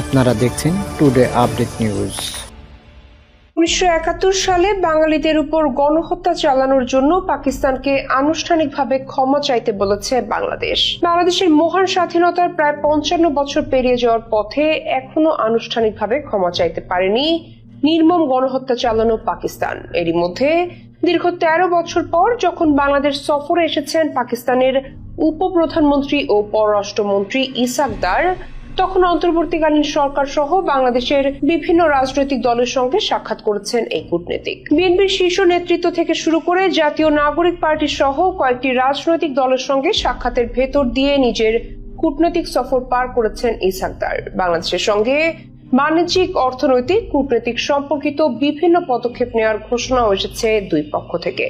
আপনারা দেখছেন today update news উনিশশো একাত্তর সালে বাঙালিদের উপর গণহত্যা চালানোর জন্য পাকিস্তানকে আনুষ্ঠানিকভাবে ক্ষমা চাইতে বলেছে বাংলাদেশ। বাংলাদেশের মহান স্বাধীনতার প্রায় পঞ্চান্ন বছর পেরিয়ে যাওয়ার পথে এখনও আনুষ্ঠানিকভাবে ক্ষমা চাইতে পারেনি নির্মম গণহত্যা চালানো পাকিস্তান। এরই মধ্যে দীর্ঘ তেরো বছর পর যখন বাংলাদেশ সফরে এসেছেন পাকিস্তানের উপপ্রধানমন্ত্রী ও পররাষ্ট্রমন্ত্রী ইসাক দার, তখন অন্তর্বর্তীকালীন সরকার সহ বাংলাদেশের বিভিন্ন রাজনৈতিক দলের সঙ্গে সাক্ষাৎ করেছেন এই কূটনীতিক। বিএনপির শীর্ষ নেতৃত্ব থেকে শুরু করে জাতীয় নাগরিক পার্টি সহ কয়েকটি রাজনৈতিক দলের সঙ্গে সাক্ষাতের ভেতর দিয়ে নিজের কূটনৈতিক সফর পার করেছেন ইসাকদার বাংলাদেশের সঙ্গে বাণিজ্যিক অর্থনৈতিক কূটনৈতিক সম্পর্কিত বিভিন্ন পদক্ষেপ নেওয়ার ঘোষণাও এসেছে দুই পক্ষ থেকে।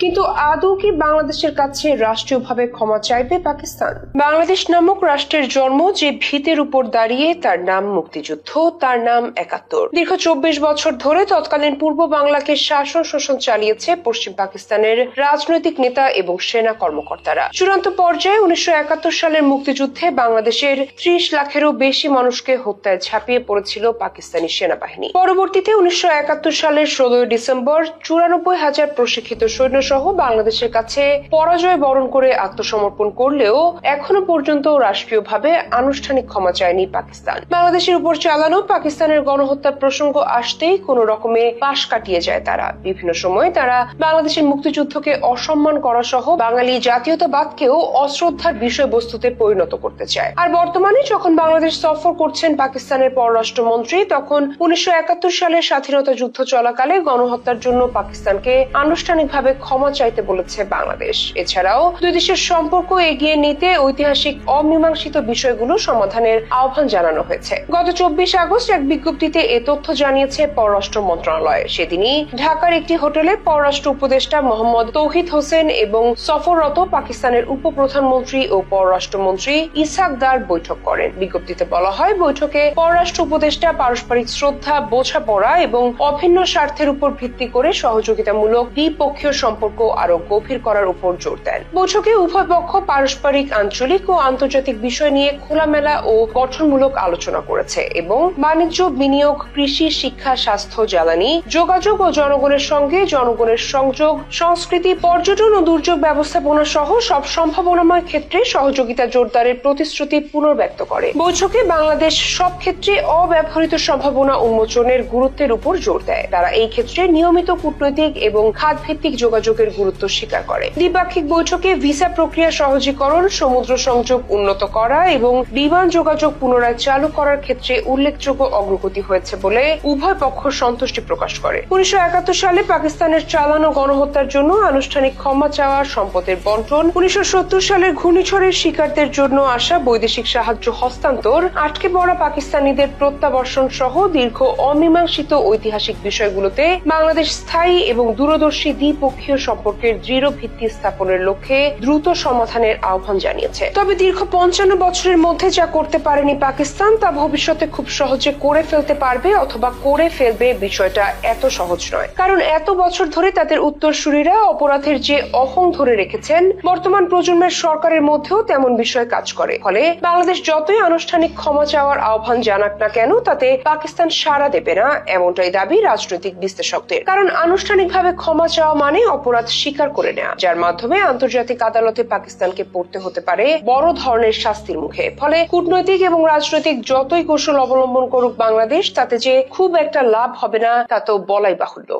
কিন্তু আদৌ কি বাংলাদেশের কাছে রাষ্ট্রীয়ভাবে ক্ষমা চাইবে পাকিস্তান? বাংলাদেশ নামক রাষ্ট্রের জন্ম যে ভিতের উপর দাঁড়িয়ে তার নাম মুক্তিযুদ্ধ, তার নাম একাত্তর। দীর্ঘ চব্বিশ বছর ধরে তৎকালীন পূর্ব বাংলাকে শাসন শোষণ চালিয়েছে পশ্চিম পাকিস্তানের রাজনৈতিক নেতা এবং সেনা কর্মকর্তারা। চূড়ান্ত পর্যায়ে উনিশশো একাত্তর সালের মুক্তিযুদ্ধে বাংলাদেশের ত্রিশ লাখেরও বেশি মানুষকে হত্যায় ঝাঁপিয়ে পড়েছিল পাকিস্তানি সেনাবাহিনী। পরবর্তীতে উনিশশো একাত্তর সালের ষোলোই ডিসেম্বর চুরানব্বই হাজার প্রশিক্ষিত সৈন্য সহ বাংলাদেশের কাছে পরাজয় বরণ করে আত্মসমর্পণ করলেও এখনও পর্যন্ত রাষ্ট্রীয়ভাবে আনুষ্ঠানিক ক্ষমা চায়নি পাকিস্তান। বাংলাদেশের উপর চালানো পাকিস্তানের গণহত্যার প্রসঙ্গ আসতেই কোন রকমে পাশ কাটিয়ে যায় তারা। বিভিন্ন সময় তারা বাংলাদেশের মুক্তিযুদ্ধকে অসম্মান করা সহ বাঙালি জাতীয়তাবাদকেও অশ্রদ্ধার বিষয়বস্তুতে পরিণত করতে চায়। আর বর্তমানে যখন বাংলাদেশ সফর করছেন পাকিস্তানের পররাষ্ট্রমন্ত্রী, তখন উনিশশো একাত্তর সালের স্বাধীনতা যুদ্ধ চলাকালে গণহত্যার জন্য পাকিস্তানকে আনুষ্ঠানিকভাবে ক্ষমা চাইতে বলেছে বাংলাদেশ। এছাড়াও দুই দেশের সম্পর্ক এগিয়ে নিতে ঐতিহাসিক অমীমাংসিত বিষয়গুলো সমাধানের আহ্বান জানানো হয়েছে। গত চব্বিশ আগস্ট এক বিজ্ঞপ্তিতে এ তথ্য জানিয়েছে পররাষ্ট্র মন্ত্রণালয়। সেদিনই ঢাকার একটি হোটেলে পররাষ্ট্র উপদেষ্টা মোহাম্মদ তৌহিদ হোসেন এবং সফররত পাকিস্তানের উপপ্রধানমন্ত্রী ও পররাষ্ট্রমন্ত্রী ইসাক দার বৈঠক করেন। বিজ্ঞপ্তিতে বলা হয়, বৈঠকে পররাষ্ট্র উপদেষ্টা পারস্পরিক শ্রদ্ধা, বোঝাপড়া এবং অভিন্ন স্বার্থের উপর ভিত্তি করে সহযোগিতামূলক দ্বিপক্ষীয় সম্পর্ক আরও গভীর করার উপর জোর দেন। বৈঠকে উভয় পক্ষ পারস্পরিক, আঞ্চলিক ও আন্তর্জাতিক বিষয় নিয়ে খোলামেলা ও গঠনমূলক আলোচনা করেছে এবং বাণিজ্য, বিনিয়োগ, কৃষি, শিক্ষা, স্বাস্থ্য, জ্বালানি, যোগাযোগ ও জনগণের সঙ্গে জনগণের সংযোগ, সংস্কৃতি, পর্যটন ও দুর্যোগ ব্যবস্থাপনা সহ সব সম্ভাবনাময় ক্ষেত্রে সহযোগিতা জোরদারের প্রতিশ্রুতি পুনর্ব্যক্ত করে। বৈঠকে বাংলাদেশ সব ক্ষেত্রে অব্যবহৃত সম্ভাবনা উন্মোচনের গুরুত্বের উপর জোর দেয়। তারা এই ক্ষেত্রে নিয়মিত কূটনৈতিক এবং খাত ভিত্তিক যোগাযোগের গুরুত্ব স্বীকার করে। দ্বিপাক্ষিক বৈঠকে ভিসা প্রক্রিয়া সহজীকরণ, সমুদ্র সংযোগ উন্নত করা এবং বিমান যোগাযোগ পুনরায় চালু করার ক্ষেত্রে উল্লেখযোগ্য অগ্রগতি হয়েছে বলে উভয় পক্ষ সন্তুষ্টি প্রকাশ করে। উনিশশো একাত্তর সালে পাকিস্তানের চালানো গণহত্যার জন্য আনুষ্ঠানিক ক্ষমা চাওয়া সম্পদের বন্টন, উনিশশো সত্তর সালের ঘূর্ণিঝড়ের শিকারদের জন্য আসা বৈদেশিক সাহায্য হস্তান্তর, আটকে পড়া পাকিস্তানিদের প্রত্যাবর্ষণ সহ দীর্ঘ অমীমাংসিত ঐতিহাসিক বিষয়গুলোতে বাংলাদেশ স্থায়ী এবং দূরদর্শী দ্বিপক্ষীয় সম্পর্কের দৃঢ় ভিত্তি স্থাপনের লক্ষ্যে দ্রুত সমাধানের আহ্বান জানিয়েছে। তবে দীর্ঘ পঞ্চান্ন বছরের মধ্যে যা করতে পারেনি পাকিস্তান, তা ভবিষ্যতে খুব সহজে করে ফেলতে পারবে অথবা করে ফেলবে বিষয়টা এত সহজ নয়। কারণ এত বছর ধরে তাদের উত্তরসূরিরা অপরাধের যে অহং ধরে রেখেছেন, বর্তমান প্রজন্মের সরকারের মধ্যেও তেমন বিষয় কাজ করে। ফলে বাংলাদেশ যতই আনুষ্ঠানিক ক্ষমা চাওয়ার আহ্বান জানাক না কেন, তাতে পাকিস্তান সাড়া দেবে না, এমনটাই দাবি রাজনৈতিক বিশ্লেষকদের। কারণ আনুষ্ঠানিকভাবে ক্ষমা চাওয়া মানে অপরাধ স্বীকার করে নেয়া, যার মাধ্যমে আন্তর্জাতিক আদালতে পাকিস্তানকে পড়তে হতে পারে বড় ধরনের শাস্তির মুখে। ফলে কূটনৈতিক এবং রাজনৈতিক যতই কৌশল অবলম্বন করুক বাংলাদেশ, তাতে যে খুব একটা লাভ হবে না, তা তো বলাই বাহুল্য।